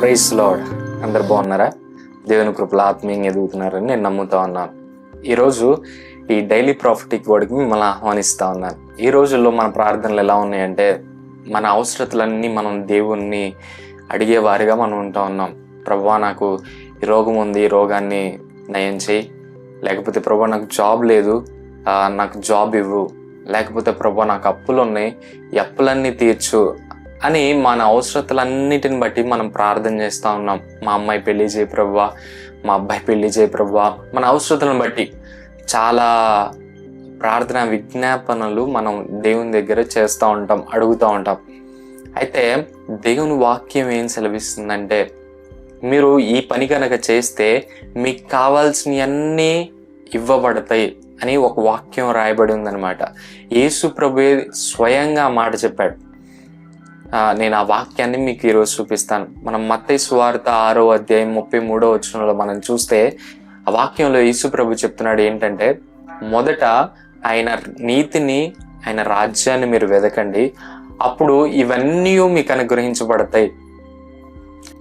Price lord అందరు బాగున్నారా? దేవుని కృపలు ఆత్మీయంగా ఎదుగుతున్నారని నేను నమ్ముతా ఉన్నాను. ఈరోజు ఈ డైలీ ప్రాఫిటిక్ వర్డ్కి మిమ్మల్ని ఆహ్వానిస్తా ఉన్నాను. ఈ రోజుల్లో మన ప్రార్థనలు ఎలా ఉన్నాయంటే మన అవసరతలన్నీ మనం దేవుణ్ణి అడిగేవారిగా మనం ఉంటా ఉన్నాం. ప్రభా నాకు ఈ రోగం ఉంది ఈ రోగాన్ని నయం చేయి. లేకపోతే ప్రభా నాకు జాబ్ లేదు నాకు జాబ్ ఇవ్వు. లేకపోతే ప్రభా నాకు అప్పులు ఉన్నాయి ఈ అప్పులన్నీ తీర్చు. అని మన అవసరతలన్నిటిని బట్టి మనం ప్రార్థన చేస్తూ ఉన్నాం. మా అమ్మాయి పెళ్ళి చేయి ప్రభా మా అబ్బాయి పెళ్ళి చేయి ప్రవ్వా మన అవసరతలను బట్టి చాలా ప్రార్థన విజ్ఞాపనలు మనం దేవుని దగ్గర చేస్తూ ఉంటాం అడుగుతూ ఉంటాం. అయితే దేవుని వాక్యం ఏం సెలవిస్తుందంటే మీరు ఈ పని కనుక చేస్తే మీకు కావాల్సినవన్నీ ఇవ్వబడతాయి అని ఒక వాక్యం రాయబడి ఉందన్నమాట. యేసు ప్రభు స్వయంగా మాట చెప్పాడు. నేను ఆ వాక్యాన్ని మీకు ఈరోజు చూపిస్తాను. మనం మత్తయి సువార్త ఆరో అధ్యాయం ముప్పై మూడో వచ్చినలో మనం చూస్తే ఆ వాక్యంలో యేసుప్రభు చెప్తున్నాడు ఏంటంటే మొదట ఆయన నీతిని ఆయన రాజ్యాన్ని మీరు వెదకండి. అప్పుడు ఇవన్నీ మీకు అనుగ్రహించబడతాయి.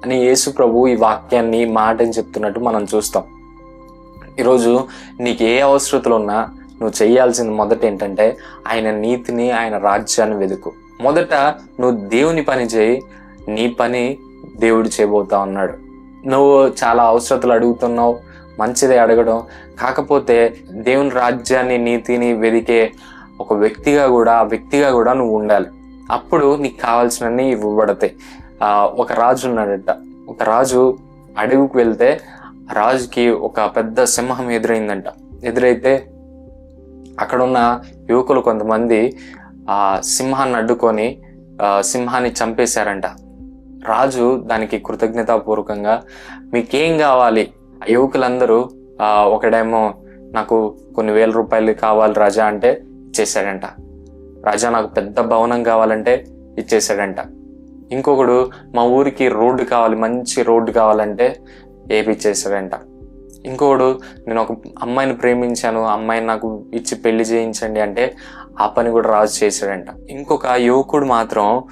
అని యేసు ప్రభు ఈ వాక్యాన్ని మాటని చెప్తున్నట్టు మనం చూస్తాం. ఈరోజు నీకు ఏ అవసరతలు ఉన్నా నువ్వు చేయాల్సింది మొదట ఏంటంటే ఆయన నీతిని ఆయన రాజ్యాన్ని వెతుకు మొదట నువ్వు దేవుని పని చేయి నీ పని దేవుడు చేయబోతా ఉన్నాడు. నువ్వు చాలా అవసరతలు అడుగుతున్నావు మంచిదే అడగడం. కాకపోతే దేవుని రాజ్యాన్ని నీతిని వెదికే ఒక వ్యక్తిగా కూడా ఆ వ్యక్తిగా కూడా నువ్వు ఉండాలి. అప్పుడు నీకు కావాల్సినన్ని ఇవ్వబడతాయి. ఒక రాజు ఉన్నాడట. ఒక రాజు అడవికి వెళ్తే రాజుకి ఒక పెద్ద సింహం ఎదురైందంట. ఎదురైతే అక్కడ ఉన్న యువకులు కొంతమంది ఆ సింహాన్ని అడ్డుకొని సింహాన్ని చంపేశారంట. రాజు దానికి కృతజ్ఞతాపూర్వకంగా మీకేం కావాలి? ఆ యువకులందరూ ఒకడేమో నాకు కొన్ని వేల రూపాయలు కావాలి రాజా అంటే ఇచ్చేశాడంట. రాజా నాకు పెద్ద భవనం కావాలంటే ఇచ్చేశాడంట. ఇంకొకడు మా ఊరికి రోడ్డు కావాలి మంచి రోడ్డు కావాలంటే ఏపిచ్చేసాడంట ఇంకోడు నేను ఒక అమ్మాయిని ప్రేమించాను ఆ అమ్మాయిని నాకు ఇచ్చి పెళ్ళి చేయించండి అంటే ఆ పని కూడా రాజు చేశాడంట. ఇంకొక యువకుడు మాత్రం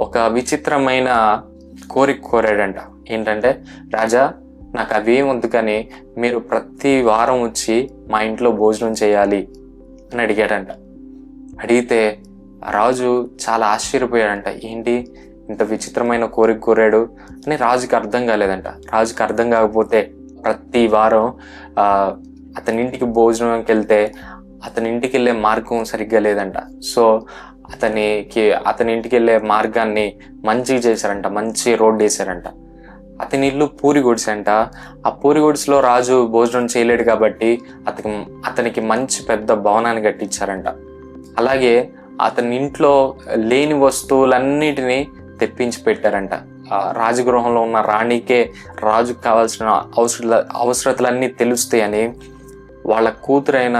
ఒక విచిత్రమైన కోరిక కోరాడంట. ఏంటంటే రాజా నాకు అవేం వద్దు కానీ మీరు ప్రతి వారం వచ్చి మా ఇంట్లో భోజనం చేయాలి అని అడిగాడంట. అడిగితే రాజు చాలా ఆశ్చర్యపోయాడంట. ఏంటి ఇంత విచిత్రమైన కోరిక కోరాడు అని రాజుకి అర్థం కాలేదంట. రాజుకి అర్థం కాకపోతే ప్రతి వారం అతని ఇంటికి భోజనంకి వెళ్తే అతని ఇంటికి వెళ్ళే మార్గం సరిగ్గా లేదంట. సో అతనికి అతని ఇంటికి వెళ్ళే మార్గాన్ని మంచిగా చేశారంట మంచి రోడ్డు వేశారంట. అతని ఇల్లు పూరి గుడిసంట ఆ పూరి గుడిసెలో రాజు భోజనం చేయలేడు కాబట్టి అతనికి అతనికి మంచి పెద్ద భవనాన్ని కట్టించారంట. అలాగే అతని ఇంట్లో లేని వస్తువులన్నిటినీ తెప్పించి పెట్టారంట. రాజగృహంలో ఉన్న రాణికే రాజుకు కావాల్సిన అవసర అవసరతలన్నీ తెలుస్తాయని వాళ్ళ కూతురైన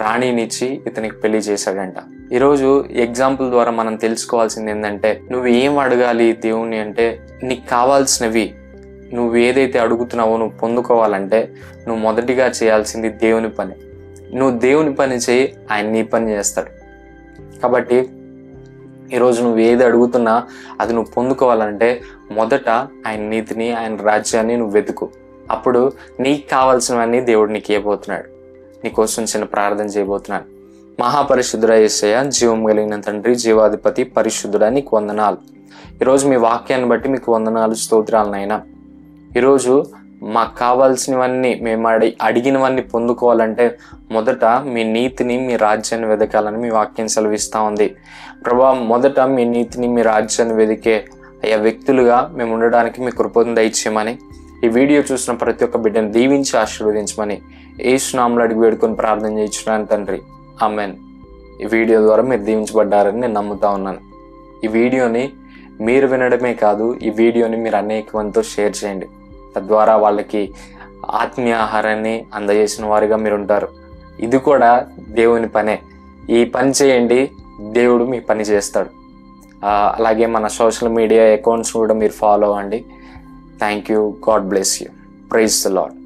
రాణినిచ్చి ఇతనికి పెళ్ళి చేశాడంట. ఈరోజు ఎగ్జాంపుల్ ద్వారా మనం తెలుసుకోవాల్సింది ఏంటంటే నువ్వు ఏం అడగాలి దేవుణ్ణి అంటే నీకు కావాల్సినవి నువ్వు ఏదైతే అడుగుతున్నావో నువ్వు పొందుకోవాలంటే నువ్వు మొదటిగా చేయాల్సింది దేవుని పని. నువ్వు దేవుని పని చేయి ఆయన నీ పని చేస్తాడు. కాబట్టి ఈరోజు నువ్వు ఏది అడుగుతున్నా అది నువ్వు పొందుకోవాలంటే మొదట ఆయన నీతిని ఆయన రాజ్యాన్ని నువ్వు వెతుకు. అప్పుడు నీకు కావాల్సినవన్నీ దేవుడు నీకు ఇవ్వబోతున్నాడు. నీకోసం చిన్న ప్రార్థన చేయబోతున్నాను. మహాపరిశుద్ధుడ యేసయ్య జీవం కలిగిన తండ్రి జీవాధిపతి పరిశుద్ధుడ నీకు వందనాలు. ఈరోజు మీ వాక్యాన్ని బట్టి మీకు వందనాలు స్తోత్రాలనైనా ఈరోజు మాకు కావాల్సినవన్నీ మేము అడి అడిగినవన్నీ పొందుకోవాలంటే మొదట మీ నీతిని మీ రాజ్యాన్ని వెదకాలని మీ వాక్యం సెలవిస్తూ ఉంది. ప్రభా మొదట మీ నీతిని మీ రాజ్యాన్ని వెదికే అయ్యా వ్యక్తులుగా మేము ఉండడానికి మీ కృపను దయచేయమని ఈ వీడియో చూసిన ప్రతి ఒక్క బిడ్డను దీవించి ఆశీర్వదించమని ఏ అడిగి వేడుకొని ప్రార్థన చేయించడానికి తండ్రి. ఆమెన్. ఈ వీడియో ద్వారా మీరు దీవించబడ్డారని నేను నమ్ముతా ఉన్నాను. ఈ వీడియోని మీరు వినడమే కాదు ఈ వీడియోని మీరు అనేక మందితో షేర్ చేయండి. తద్వారా వాళ్ళకి ఆత్మీయ ఆహారాన్ని అందజేసిన వారిగా మీరు ఉంటారు. ఇది కూడా దేవుని పనే. ఈ పని చేయండి దేవుడు మీ పని చేస్తాడు. అలాగే మన సోషల్ మీడియా అకౌంట్స్ కూడా మీరు ఫాలో అవ్వండి. Thank you. God bless you. Praise the Lord.